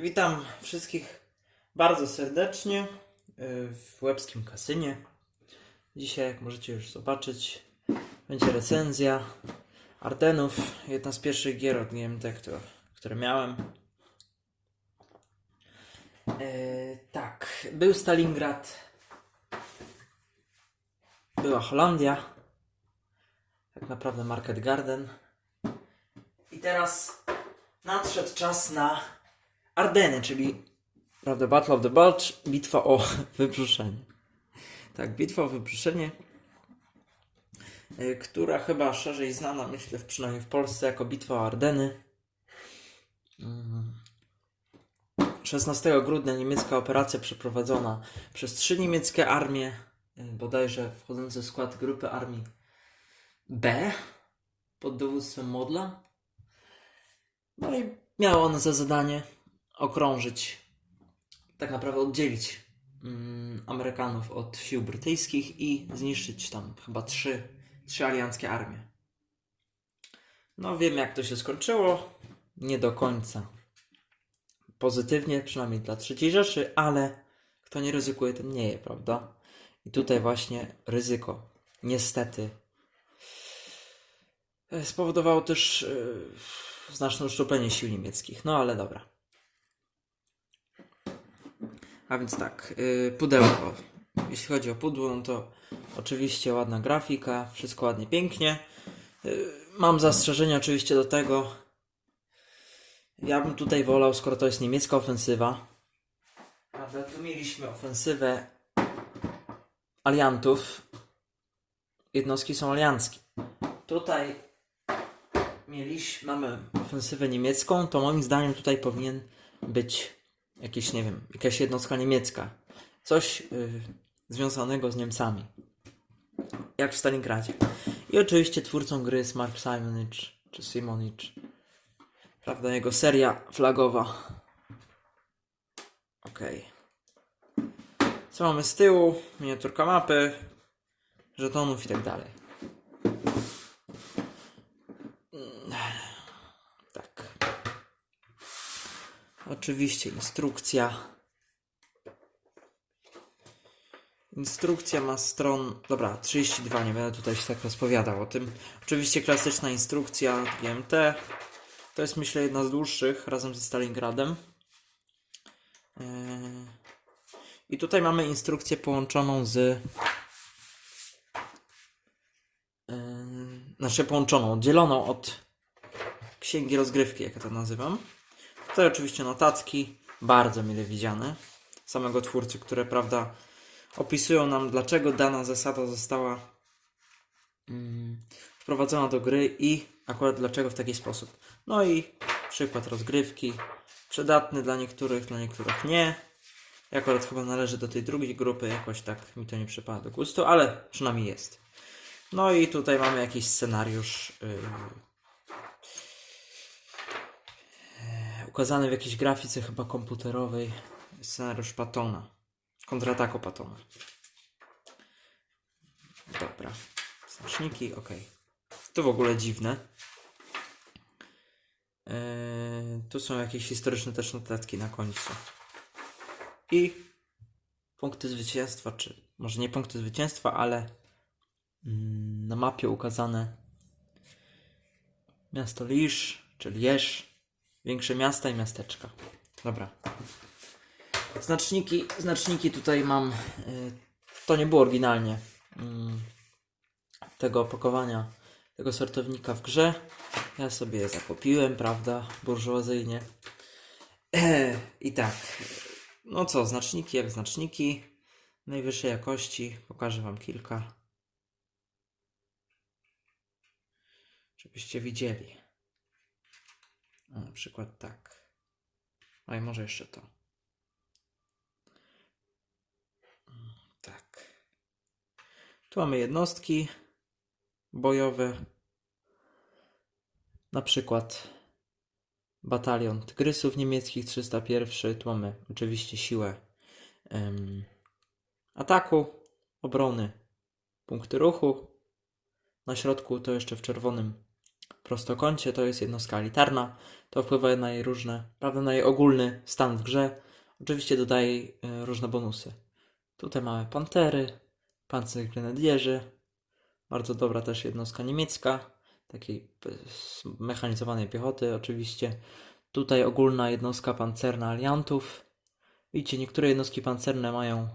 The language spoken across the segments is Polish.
witam wszystkich bardzo serdecznie y, w łebskim kasynie. Dzisiaj, jak możecie już zobaczyć, będzie recenzja Ardenów. Jedna z pierwszych gier od GMT, które, które miałem. E, tak, był Stalingrad, była Holandia, tak naprawdę Market Garden. I teraz nadszedł czas na Ardeny, czyli prawda, Battle of the Bulge, bitwa o wybrzuszenie. Tak, bitwa o wybrzuszenie, y, która chyba szerzej znana, myślę, przynajmniej w Polsce, jako bitwa o Ardeny. Mm. 16 grudnia niemiecka operacja przeprowadzona przez trzy niemieckie armie, y, bodajże wchodzące w skład grupy armii B pod dowództwem Modla. No i miało ono za zadanie okrążyć, tak naprawdę oddzielić mm, Amerykanów od sił brytyjskich i zniszczyć tam chyba trzy, trzy alianckie armie. No wiem jak to się skończyło, nie do końca pozytywnie, przynajmniej dla III Rzeszy, ale kto nie ryzykuje, ten nie je, prawda? I tutaj właśnie ryzyko, niestety, e, spowodowało też e, znaczne uszczuplenie sił niemieckich. No ale dobra. A więc tak, yy, pudełko. Jeśli chodzi o pudło, no to oczywiście ładna grafika, wszystko ładnie, pięknie. Yy, mam zastrzeżenia oczywiście do tego. Ja bym tutaj wolał, skoro to jest niemiecka ofensywa. Prawda, tu mieliśmy ofensywę aliantów. Jednostki są alianckie. Tutaj mieliśmy, mamy ofensywę niemiecką, to moim zdaniem tutaj powinien być jakiś, nie wiem, jakaś jednostka niemiecka. Coś y, związanego z Niemcami. Jak w Stalingradzie. I oczywiście twórcą gry jest Mark Simonich, czy Simonich. Prawda, jego seria flagowa. Okej. Co mamy z tyłu? Miniaturka mapy, żetonów i tak dalej. Tak. Oczywiście instrukcja. Instrukcja ma stron. Dobra, 32, nie będę tutaj się tak rozpowiadał o tym. Oczywiście klasyczna instrukcja GMT. To jest myślę jedna z dłuższych razem ze Stalingradem. Eee, I tutaj mamy instrukcję połączoną z. Eee, Znaczy połączoną, oddzieloną od księgi rozgrywki, jak ja to nazywam. Tutaj oczywiście notatki, bardzo mile widziane, samego twórcy, które, prawda, opisują nam, dlaczego dana zasada została mm, wprowadzona do gry i akurat dlaczego w taki sposób. No i przykład rozgrywki, przydatny dla niektórych, dla niektórych nie. Ja akurat chyba należy do tej drugiej grupy, jakoś tak mi to nie przypada do gustu, ale przynajmniej jest. No i tutaj mamy jakiś scenariusz. Yy, ukazany w jakiejś grafice chyba komputerowej scenariusz Patona. Kontrataku Patona. Dobra. Znaczniki, ok. To w ogóle dziwne. Eee, tu są jakieś historyczne też notatki na końcu. I punkty zwycięstwa, czy może nie punkty zwycięstwa, ale mm, na mapie ukazane miasto Lisz, czy Lierz, Większe miasta i miasteczka. Dobra. Znaczniki, znaczniki tutaj mam. y, To nie było oryginalnie mm, tego opakowania, tego sortownika w grze. Ja sobie je zakupiłem, prawda, burżuazyjnie. I tak. No co, znaczniki jak znaczniki. Najwyższej jakości. Pokażę Wam kilka. Żebyście widzieli. O, na przykład tak. A i może jeszcze to. Mm, Tak. Tu mamy jednostki bojowe. Na przykład batalion tygrysów niemieckich 301. Tu mamy oczywiście siłę em, ataku, obrony, punkty ruchu. Na środku to jeszcze w czerwonym prostokącie to jest jednostka elitarna. To wpływa na jej różne, prawda, na jej ogólny stan w grze. Oczywiście dodaje y, różne bonusy. Tutaj mamy pantery, pancergrenadierzy, bardzo dobra też jednostka niemiecka, takiej p- zmechanizowanej piechoty oczywiście. Tutaj ogólna jednostka pancerna aliantów. Widzicie, niektóre jednostki pancerne mają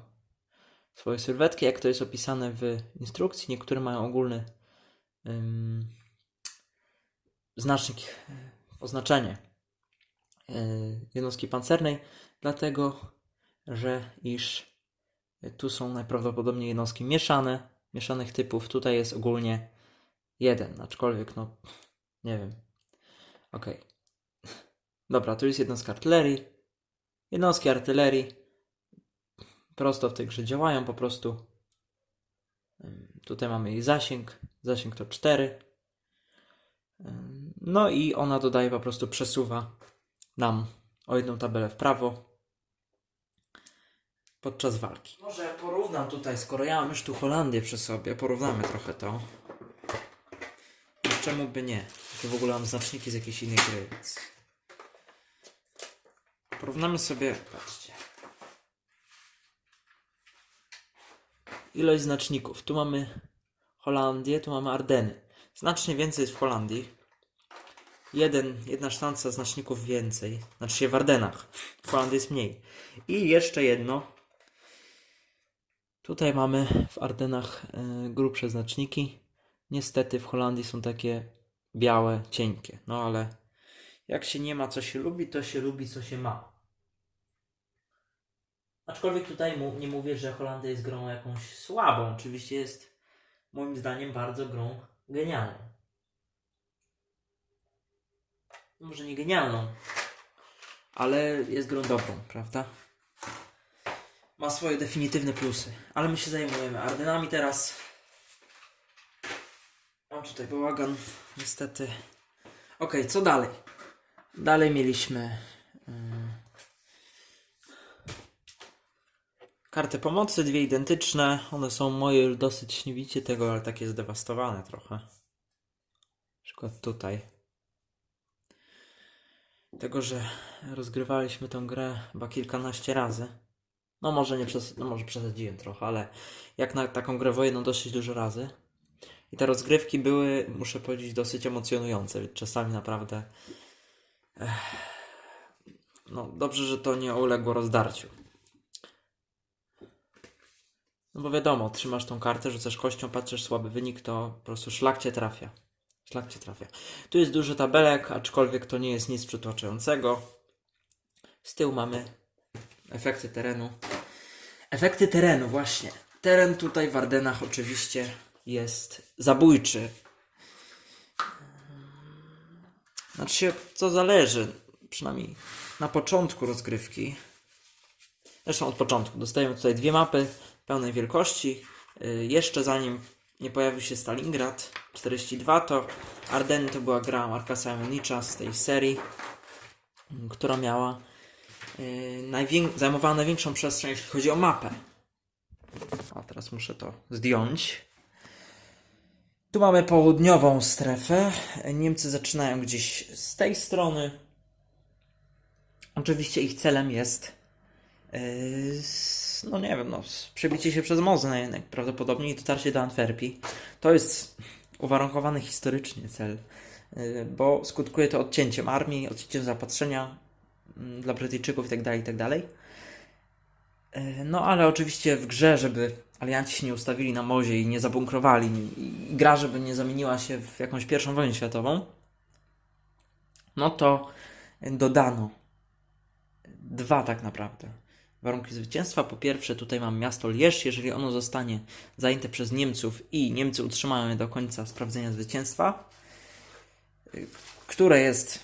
swoje sylwetki, jak to jest opisane w instrukcji. Niektóre mają ogólny znacznik, e, oznaczenie e, jednostki pancernej, dlatego że iż tu są najprawdopodobniej jednostki mieszane, mieszanych typów. Tutaj jest ogólnie jeden, aczkolwiek no nie wiem. Okej. Dobra, tu jest jednostka artylerii. Jednostki artylerii prosto w tej grze działają po prostu. Tutaj mamy jej zasięg. Zasięg to 4. No i ona dodaje po prostu przesuwa nam o jedną tabelę w prawo podczas walki. Może porównam tutaj, skoro ja mam już tu Holandię przy sobie, porównamy trochę to. Czemu by nie? Tu w ogóle mam znaczniki z jakiejś innej gry, więc... Porównamy sobie, patrzcie. Ilość znaczników. Tu mamy Holandię, tu mamy Ardeny. Znacznie więcej jest w Holandii. Jeden, jedna sztanca znaczników więcej. Znaczy się w Ardenach. W Holandii jest mniej. I jeszcze jedno. Tutaj mamy w Ardenach y, grubsze znaczniki. Niestety w Holandii są takie białe, cienkie. No ale jak się nie ma, co się lubi, to się lubi, co się ma. Aczkolwiek tutaj mu, nie mówię, że Holandia jest grą jakąś słabą. Oczywiście jest moim zdaniem bardzo grą genialną. Może nie genialną, ale jest grą dobrą, prawda? Ma swoje definitywne plusy. Ale my się zajmujemy Ardenami teraz. Mam tutaj bałagan, niestety. Okej, co dalej? Dalej mieliśmy mm, karty pomocy, dwie identyczne. One są moje już dosyć, nie widzicie tego, ale takie zdewastowane trochę. Na przykład tutaj. Tego, że rozgrywaliśmy tę grę chyba kilkanaście razy. No może nie przes- no może przesadziłem trochę, ale jak na taką grę wojenną dosyć dużo razy. I te rozgrywki były, muszę powiedzieć, dosyć emocjonujące, czasami naprawdę. Ech, no dobrze, że to nie uległo rozdarciu. No bo wiadomo, trzymasz tą kartę, rzucasz kością, patrzysz słaby wynik, to po prostu szlak cię trafia. Szlak cię trafia. Tu jest dużo tabelek, aczkolwiek to nie jest nic przytłaczającego. Z tyłu mamy efekty terenu. Efekty terenu, właśnie. Teren tutaj w Ardenach oczywiście jest zabójczy. Znaczy co zależy, przynajmniej na początku rozgrywki. Zresztą od początku. Dostajemy tutaj dwie mapy pełnej wielkości. Yy, jeszcze zanim nie pojawił się Stalingrad 42, to Ardeny to była gra Marka Simonicza z tej serii, która miała yy, zajmowała największą przestrzeń, jeśli chodzi o mapę. A teraz muszę to zdjąć. Tu mamy południową strefę. Niemcy zaczynają gdzieś z tej strony. Oczywiście ich celem jest yy, no nie wiem, no, przebicie się przez Moznę najprawdopodobniej i dotarcie do Antwerpii. To jest uwarunkowany historycznie cel, yy, bo skutkuje to odcięciem armii, odcięciem zapatrzenia mm, dla Brytyjczyków itd., itd. Yy, No ale oczywiście w grze, żeby alianci się nie ustawili na mozie i nie zabunkrowali i gra, żeby nie zamieniła się w jakąś pierwszą wojnę światową, no to dodano dwa tak naprawdę warunki zwycięstwa. Po pierwsze, tutaj mam miasto Lierz. Jeżeli ono zostanie zajęte przez Niemców i Niemcy utrzymają je do końca sprawdzenia zwycięstwa, które jest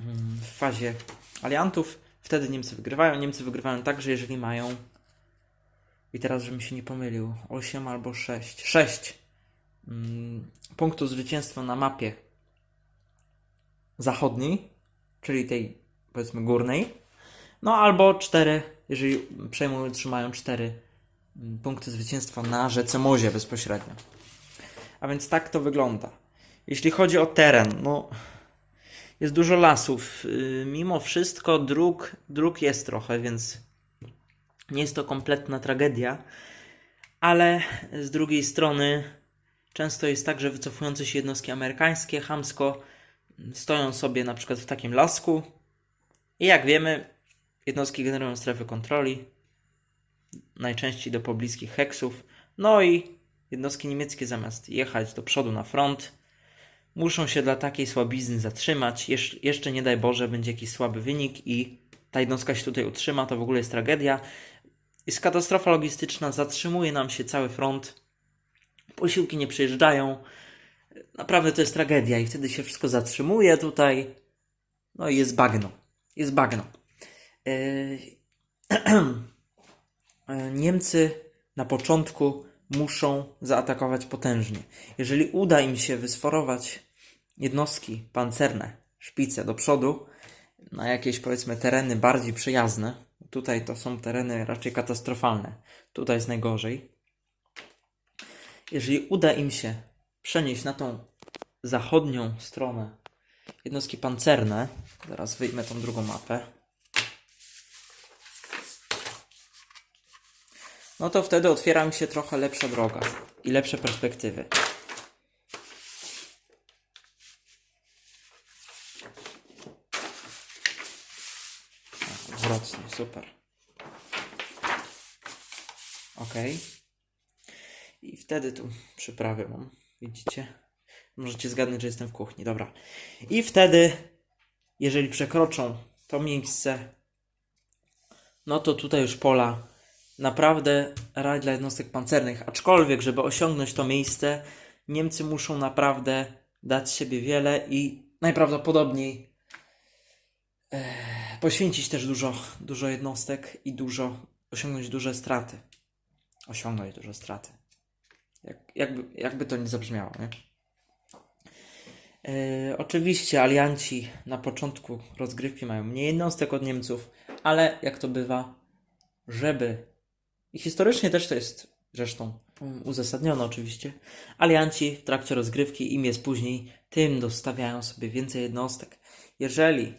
mm, w fazie aliantów, wtedy Niemcy wygrywają. Niemcy wygrywają także, jeżeli mają i teraz, żebym się nie pomylił, 8 albo 6. 6 mm, punktów zwycięstwa na mapie zachodniej, czyli tej powiedzmy górnej. No albo 4, jeżeli przejmują, trzymają 4 punkty zwycięstwa na rzece Mozie bezpośrednio. A więc tak to wygląda. Jeśli chodzi o teren, no jest dużo lasów. Yy, Mimo wszystko dróg, dróg jest trochę, więc nie jest to kompletna tragedia, ale z drugiej strony często jest tak, że wycofujące się jednostki amerykańskie chamsko stoją sobie na przykład w takim lasku i jak wiemy, jednostki generują strefy kontroli, najczęściej do pobliskich heksów, no i jednostki niemieckie zamiast jechać do przodu na front, muszą się dla takiej słabizny zatrzymać. Jesz- jeszcze nie daj Boże, będzie jakiś słaby wynik i ta jednostka się tutaj utrzyma, to w ogóle jest tragedia. Jest katastrofa logistyczna, zatrzymuje nam się cały front, posiłki nie przyjeżdżają. Naprawdę to jest tragedia i wtedy się wszystko zatrzymuje tutaj. No i jest bagno. Jest bagno. Yy, Niemcy na początku muszą zaatakować potężnie. Jeżeli uda im się wysforować jednostki pancerne, szpice do przodu, na jakieś powiedzmy tereny bardziej przyjazne, tutaj to są tereny raczej katastrofalne, tutaj jest najgorzej. Jeżeli uda im się przenieść na tą zachodnią stronę jednostki pancerne, zaraz wyjmę tą drugą mapę. No to wtedy otwiera mi się trochę lepsza droga i lepsze perspektywy. Odwrotnie, super. Ok. I wtedy tu przyprawy mam. Widzicie? Możecie zgadnąć, że jestem w kuchni. Dobra. I wtedy, jeżeli przekroczą to miejsce, no to tutaj już pola naprawdę raj dla jednostek pancernych. Aczkolwiek, żeby osiągnąć to miejsce, Niemcy muszą naprawdę dać siebie wiele i najprawdopodobniej e, poświęcić też dużo, dużo jednostek i dużo, osiągnąć duże straty. Osiągnąć duże straty. Jak, jakby, jakby to nie zabrzmiało, nie? E, oczywiście alianci na początku rozgrywki mają mniej jednostek od Niemców, ale jak to bywa, żeby i historycznie też to jest zresztą uzasadnione oczywiście. Alianci w trakcie rozgrywki, im jest później, tym dostawiają sobie więcej jednostek. Jeżeli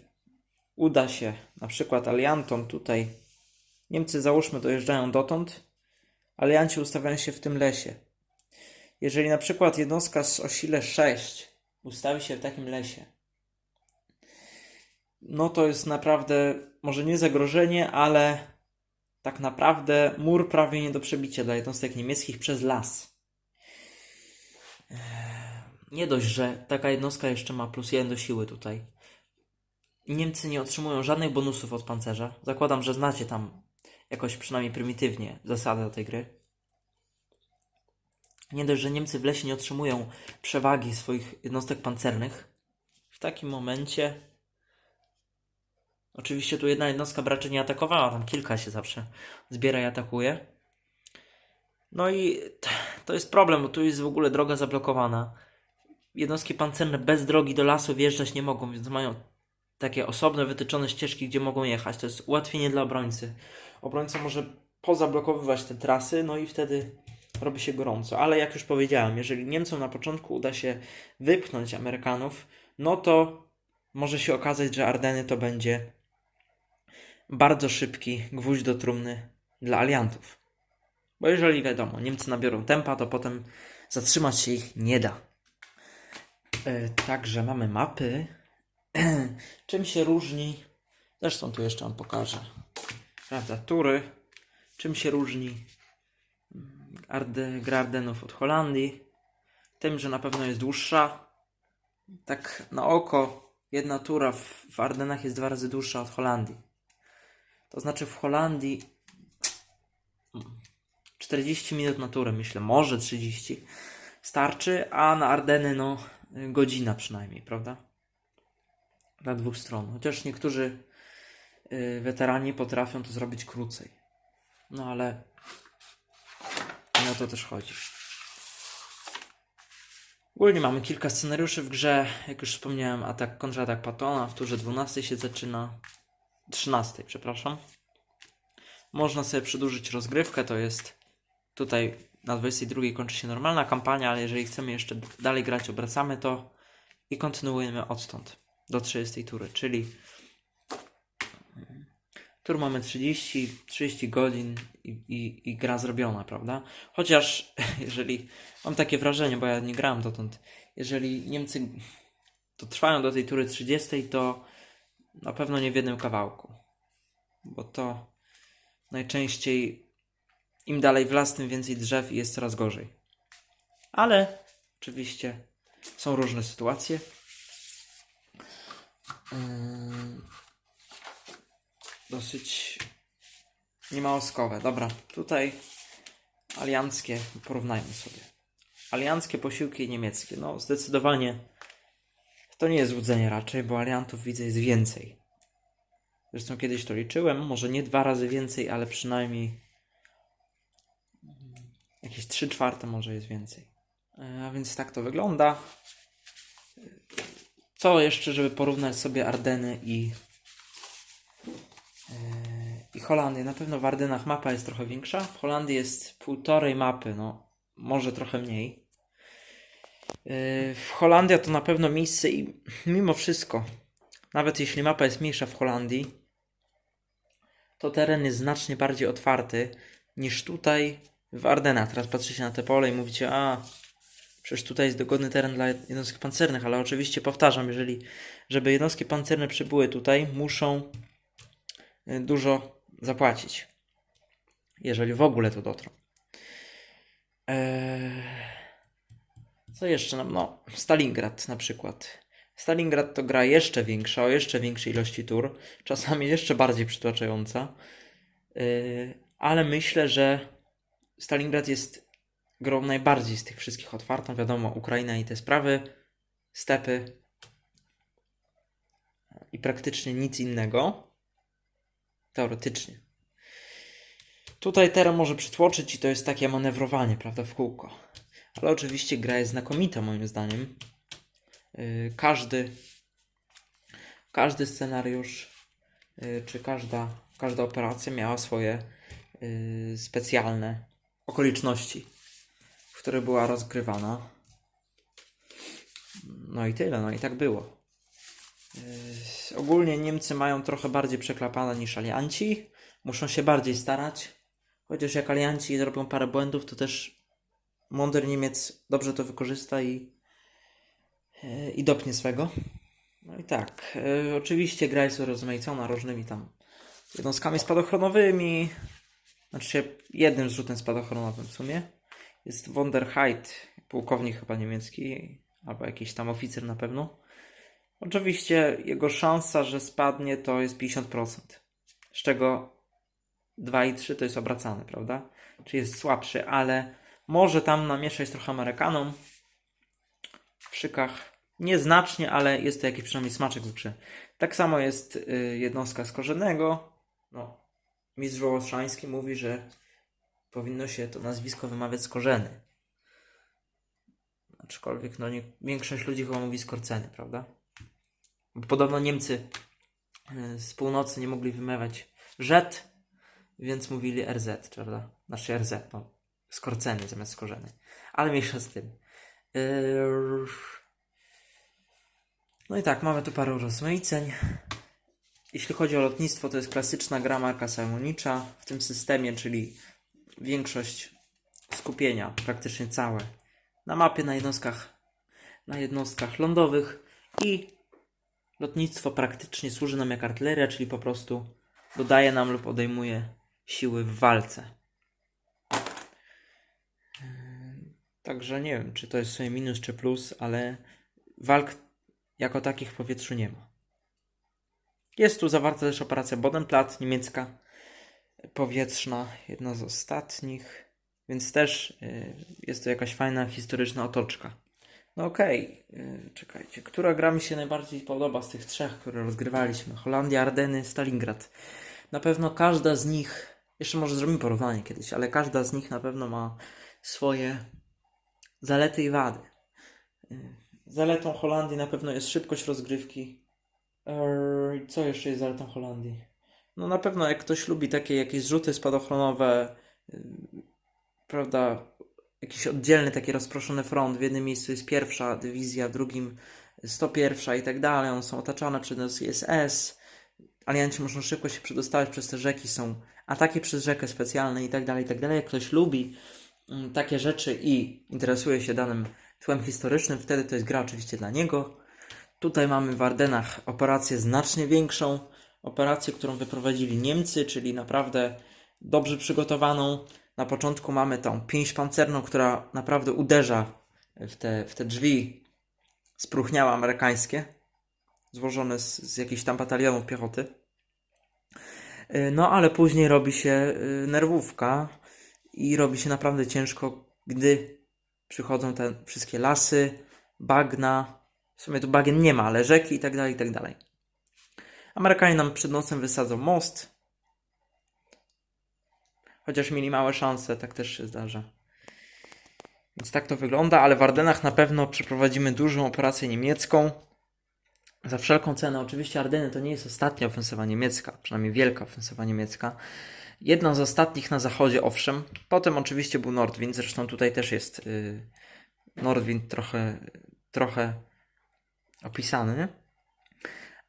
uda się na przykład aliantom tutaj, Niemcy załóżmy dojeżdżają dotąd, alianci ustawiają się w tym lesie. Jeżeli na przykład jednostka z o sile 6 ustawi się w takim lesie, no to jest naprawdę może nie zagrożenie, ale tak naprawdę mur prawie nie do przebicia dla jednostek niemieckich przez las. Eee, Nie dość, że taka jednostka jeszcze ma plus jeden do siły tutaj. Niemcy nie otrzymują żadnych bonusów od pancerza. Zakładam, że znacie tam jakoś przynajmniej prymitywnie zasady do tej gry. Nie dość, że Niemcy w lesie nie otrzymują przewagi swoich jednostek pancernych. W takim momencie Oczywiście tu jedna jednostka raczej nie atakowała, tam kilka się zawsze zbiera i atakuje. No i to jest problem, bo tu jest w ogóle droga zablokowana. Jednostki pancerne bez drogi do lasu wjeżdżać nie mogą, więc mają takie osobne, wytyczone ścieżki, gdzie mogą jechać. To jest ułatwienie dla obrońcy. Obrońca może pozablokowywać te trasy, no i wtedy robi się gorąco. Ale jak już powiedziałem, jeżeli Niemcom na początku uda się wypchnąć Amerykanów, no to może się okazać, że Ardeny to będzie bardzo szybki gwóźdź do trumny dla aliantów. Bo jeżeli wiadomo, Niemcy nabiorą tempa, to potem zatrzymać się ich nie da. E, także mamy mapy. Czym się różni? Zresztą tu jeszcze Wam pokażę. Prawda, tury. Czym się różni Arde, gra Ardenów od Holandii? Tym, że na pewno jest dłuższa. Tak na oko jedna tura w, w Ardenach jest dwa razy dłuższa od Holandii. To znaczy w Holandii 40 minut na turę, myślę, może 30 starczy, a na Ardeny no godzina przynajmniej, prawda? Dla dwóch stron. Chociaż niektórzy y, weterani potrafią to zrobić krócej. No ale nie o to też chodzi. Ogólnie mamy kilka scenariuszy w grze. Jak już wspomniałem, atak, kontratak Patona w turze 12 się zaczyna. 13, przepraszam. Można sobie przedłużyć rozgrywkę, to jest tutaj na 22 kończy się normalna kampania, ale jeżeli chcemy jeszcze dalej grać, obracamy to i kontynuujemy odtąd do 30 tury, czyli tur mamy 30, 30 godzin i, i, i gra zrobiona, prawda? Chociaż jeżeli mam takie wrażenie, bo ja nie grałem dotąd, jeżeli Niemcy to trwają do tej tury 30, to na pewno nie w jednym kawałku, bo to najczęściej im dalej w las, tym więcej drzew i jest coraz gorzej. Ale oczywiście są różne sytuacje. Ym, Dosyć niemałoskowe. Dobra, tutaj alianckie porównajmy sobie. Alianckie posiłki niemieckie. No, zdecydowanie to nie jest złudzenie raczej, bo aliantów widzę jest więcej. Zresztą kiedyś to liczyłem, może nie dwa razy więcej, ale przynajmniej jakieś 3 czwarte może jest więcej. E, A więc tak to wygląda. Co jeszcze, żeby porównać sobie Ardeny i, e, i Holandię? Na pewno w Ardenach mapa jest trochę większa. W Holandii jest półtorej mapy, no może trochę mniej. E, W Holandia to na pewno miejsce i mimo wszystko, nawet jeśli mapa jest mniejsza w Holandii, to teren jest znacznie bardziej otwarty niż tutaj w Ardenach. Teraz patrzycie na te pole i mówicie, a przecież tutaj jest dogodny teren dla jednostek pancernych, ale oczywiście powtarzam, jeżeli żeby jednostki pancerne przybyły tutaj, muszą y, dużo zapłacić. Jeżeli w ogóle tu dotrą. Eee, co jeszcze? No, Stalingrad na przykład. Stalingrad to gra jeszcze większa, o jeszcze większej ilości tur, czasami jeszcze bardziej przytłaczająca. Yy, ale myślę, że Stalingrad jest grą najbardziej z tych wszystkich otwartą. Wiadomo, Ukraina i te sprawy, stepy i praktycznie nic innego. Teoretycznie. Tutaj teren może przytłoczyć i to jest takie manewrowanie, prawda, w kółko. Ale oczywiście gra jest znakomita moim zdaniem. Yy, każdy, każdy scenariusz, yy, czy każda, każda operacja miała swoje yy, specjalne okoliczności, w które była rozgrywana. No i tyle, no i tak było. Ogólnie Niemcy mają trochę bardziej przeklapane niż alianci. Muszą się bardziej starać. Chociaż jak alianci zrobią parę błędów, to też mądry Niemiec dobrze to wykorzysta i, yy, i dopnie swego. No i tak. Yy, oczywiście gra jest rozmaicona różnymi tam jednostkami spadochronowymi. Znaczy jednym zrzutem spadochronowym w sumie. Jest Wonderheit, pułkownik chyba niemiecki, albo jakiś tam oficer na pewno. Oczywiście jego szansa, że spadnie to jest 50%. Z czego 2 i 3 to jest obracany, prawda? Czyli jest słabszy, ale może tam namieszać trochę Amerykanom w szykach. Nieznacznie, ale jest to jakiś przynajmniej smaczek grze. Tak samo jest y, jednostka z korzennego. No, mistrz Wołoszański mówi, że powinno się to nazwisko wymawiać z korzeny. Aczkolwiek no nie, większość ludzi chyba mówi z korceny, prawda? Bo podobno Niemcy y, z północy nie mogli wymawiać rzet, więc mówili RZ, prawda? Znaczy RZ, no. Z korceny zamiast z korzeny. Ale mniejsza z tym. Yy... No i tak, mamy tu parę rozmaiceń. Jeśli chodzi o lotnictwo, to jest klasyczna gra Marka Simonicza w tym systemie, czyli większość skupienia, praktycznie całe, na mapie, na jednostkach, na jednostkach lądowych i lotnictwo praktycznie służy nam jak artyleria, czyli po prostu dodaje nam lub odejmuje siły w walce. Także nie wiem, czy to jest sobie minus czy plus, ale walk jako takich w powietrzu nie ma. Jest tu zawarta też operacja Bodenplatte, niemiecka, powietrzna, jedna z ostatnich, więc też y, jest to jakaś fajna historyczna otoczka. No okej, y, czekajcie, która gra mi się najbardziej podoba z tych trzech, które rozgrywaliśmy? Holandia, Ardeny, Stalingrad. Na pewno każda z nich, jeszcze może zrobimy porównanie kiedyś, ale każda z nich na pewno ma swoje zalety i wady. Zaletą Holandii na pewno jest szybkość rozgrywki. Eee, Co jeszcze jest zaletą Holandii? No na pewno jak ktoś lubi takie jakieś zrzuty spadochronowe, yy, prawda, jakiś oddzielny, taki rozproszony front. W jednym miejscu jest pierwsza dywizja, w drugim 101 i tak dalej. One są otaczane przez SS. Alianci muszą szybko się przedostawać przez te rzeki, są ataki przez rzekę specjalne i tak dalej, i tak dalej. Jak ktoś lubi takie rzeczy i interesuje się danym tłem historycznym, wtedy to jest gra oczywiście dla niego. Tutaj mamy w Ardenach operację znacznie większą, operację, którą wyprowadzili Niemcy, czyli naprawdę dobrze przygotowaną. Na początku mamy tą pięść pancerną, która naprawdę uderza w te, w te drzwi spróchniałe amerykańskie, złożone z, z jakichś tam batalionów piechoty. Y, No, ale później robi się y, nerwówka i robi się naprawdę ciężko, gdy przychodzą te wszystkie lasy, bagna. W sumie tu bagien nie ma, ale rzeki i tak dalej, i tak dalej. Amerykanie nam przed nocem wysadzą most. Chociaż mieli małe szanse, tak też się zdarza. Więc tak to wygląda, ale w Ardenach na pewno przeprowadzimy dużą operację niemiecką. Za wszelką cenę. Oczywiście Ardeny to nie jest ostatnia ofensywa niemiecka, przynajmniej wielka ofensywa niemiecka. Jedna z ostatnich na zachodzie, owszem. Potem oczywiście był Nordwind, zresztą tutaj też jest yy, Nordwind trochę, trochę opisany.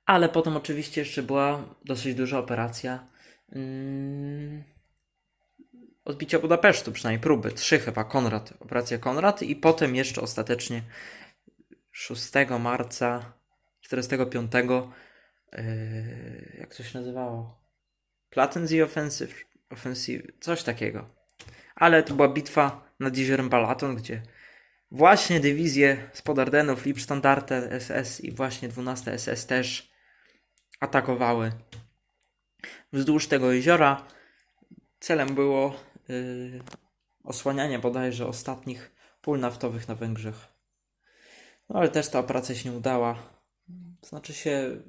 Ale potem oczywiście jeszcze była dosyć duża operacja yy, odbicia Budapesztu, przynajmniej próby. Trzy chyba, Konrad, operacja Konrad i potem jeszcze ostatecznie 6 marca 45 yy, jak to się nazywało? Plattensee Offensive, offensive, coś takiego. Ale to była bitwa nad jeziorem Balaton, gdzie właśnie dywizje spod Ardenów, Liebstandarte SS i właśnie 12 SS też atakowały wzdłuż tego jeziora. Celem było yy, osłanianie bodajże ostatnich pól naftowych na Węgrzech. No ale też ta operacja się nie udała. Znaczy się,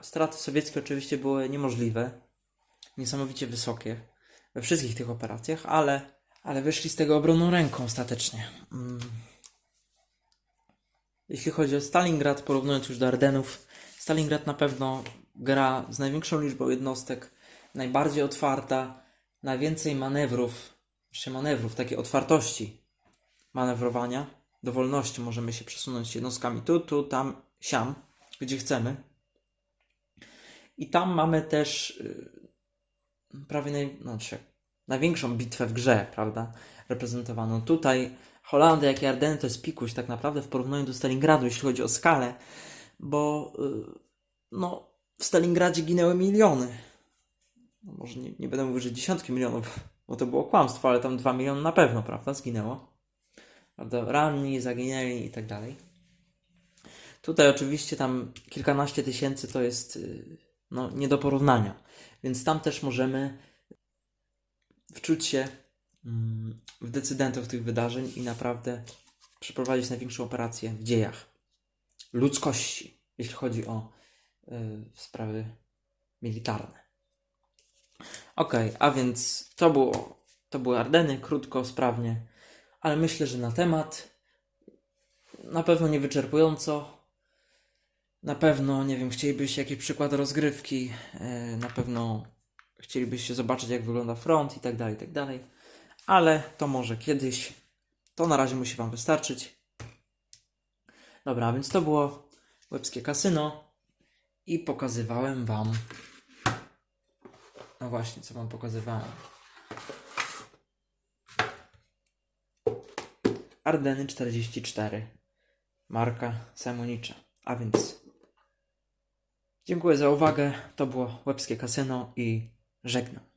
straty sowieckie oczywiście były niemożliwe, niesamowicie wysokie we wszystkich tych operacjach, ale, ale wyszli z tego obronną ręką ostatecznie. Mm. Jeśli chodzi o Stalingrad, porównując już do Ardenów, Stalingrad na pewno gra z największą liczbą jednostek, najbardziej otwarta, najwięcej manewrów, jeszcze manewrów, takiej otwartości manewrowania, dowolności możemy się przesunąć jednostkami tu, tu, tam, siam, gdzie chcemy. I tam mamy też y, prawie naj, znaczy, największą bitwę w grze, prawda? Reprezentowaną. Tutaj Holandia, jak i Ardeny to jest pikuś tak naprawdę w porównaniu do Stalingradu, jeśli chodzi o skalę, bo y, no, w Stalingradzie ginęły miliony. No, może nie, nie będę mówił, że dziesiątki milionów, bo to było kłamstwo, ale tam dwa miliony na pewno, prawda? Zginęło. Prawda? Ranni, zaginęli i tak dalej. Tutaj oczywiście tam kilkanaście tysięcy to jest y, no, nie do porównania. Więc tam też możemy wczuć się mm, w decydentów tych wydarzeń i naprawdę przeprowadzić największą operację w dziejach ludzkości, jeśli chodzi o y, sprawy militarne. Ok, a więc to było, to były Ardeny, krótko, sprawnie, ale myślę, że na temat na pewno nie wyczerpująco. Na pewno, nie wiem, chcielibyście jakieś przykłady rozgrywki, e, na pewno chcielibyście zobaczyć, jak wygląda front i tak dalej, i tak dalej. Ale to może kiedyś. To na razie musi Wam wystarczyć. Dobra, więc to było łebskie kasyno i pokazywałem Wam. No właśnie, co Wam pokazywałem. Ardeny 44. Marka Simonicza. A więc dziękuję za uwagę. To było łebskie kasyno i żegnam.